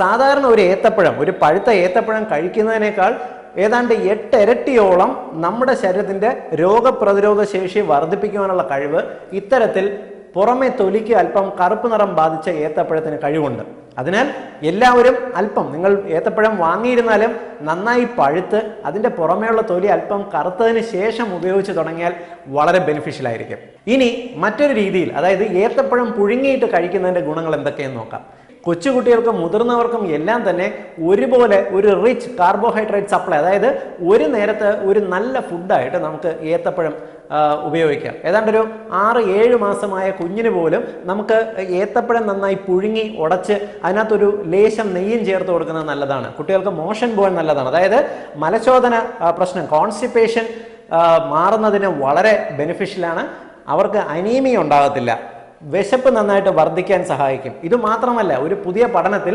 സാധാരണ ഒരു ഏത്തപ്പഴം ഒരു പഴുത്ത ഏത്തപ്പഴം കഴിക്കുന്നതിനേക്കാൾ ഏതാണ്ട് എട്ട് ഇരട്ടിയോളം നമ്മുടെ ശരീരത്തിന്റെ രോഗപ്രതിരോധ ശേഷി വർദ്ധിപ്പിക്കുവാനുള്ള കഴിവ് ഇത്തരത്തിൽ പുറമെ തൊലിക്ക് അല്പം കറുപ്പ് നിറം ബാധിച്ച ഏത്തപ്പഴത്തിന് കഴിവുണ്ട്. അതിനാൽ എല്ലാവരും അല്പം നിങ്ങൾ ഏത്തപ്പഴം വാങ്ങിയിരുന്നാലും നന്നായി പഴുത്ത് അതിന്റെ പുറമേയുള്ള തൊലി അല്പം കറുത്തതിന് ശേഷം ഉപയോഗിച്ച് തുടങ്ങിയാൽ വളരെ ബെനിഫിഷ്യൽ ആയിരിക്കും. ഇനി മറ്റൊരു രീതിയിൽ അതായത് ഏത്തപ്പഴം പുഴുങ്ങിയിട്ട് കഴിക്കുന്നതിന്റെ ഗുണങ്ങൾ എന്തൊക്കെയെന്ന് നോക്കാം. കൊച്ചുകുട്ടികൾക്കും മുതിർന്നവർക്കും എല്ലാം തന്നെ ഒരുപോലെ ഒരു റിച്ച് കാർബോഹൈഡ്രേറ്റ് സപ്ലൈ അതായത് ഒരു നേരത്തെ ഒരു നല്ല ഫുഡായിട്ട് നമുക്ക് ഏത്തപ്പഴം ഉപയോഗിക്കാം. ഏതാണ്ട് ഒരു ആറ് ഏഴ് മാസമായ കുഞ്ഞിന് പോലും നമുക്ക് ഏത്തപ്പഴം നന്നായി പുഴുങ്ങി ഉടച്ച് അതിനകത്തൊരു ലേശം നെയ്യും ചേർത്ത് കൊടുക്കുന്നത് നല്ലതാണ്. കുട്ടികൾക്ക് മോഷൻ പോകാൻ നല്ലതാണ്. അതായത് മലശോധന പ്രശ്നം കോൺസ്റ്റിപ്പേഷൻ മാറുന്നതിന് വളരെ ബെനിഫിഷ്യലാണ് അവർക്ക് അനീമിയ ഉണ്ടാകത്തില്ല. വിശപ്പ് നന്നായിട്ട് വർദ്ധിക്കാൻ സഹായിക്കും. ഇത് മാത്രമല്ല ഒരു പുതിയ പഠനത്തിൽ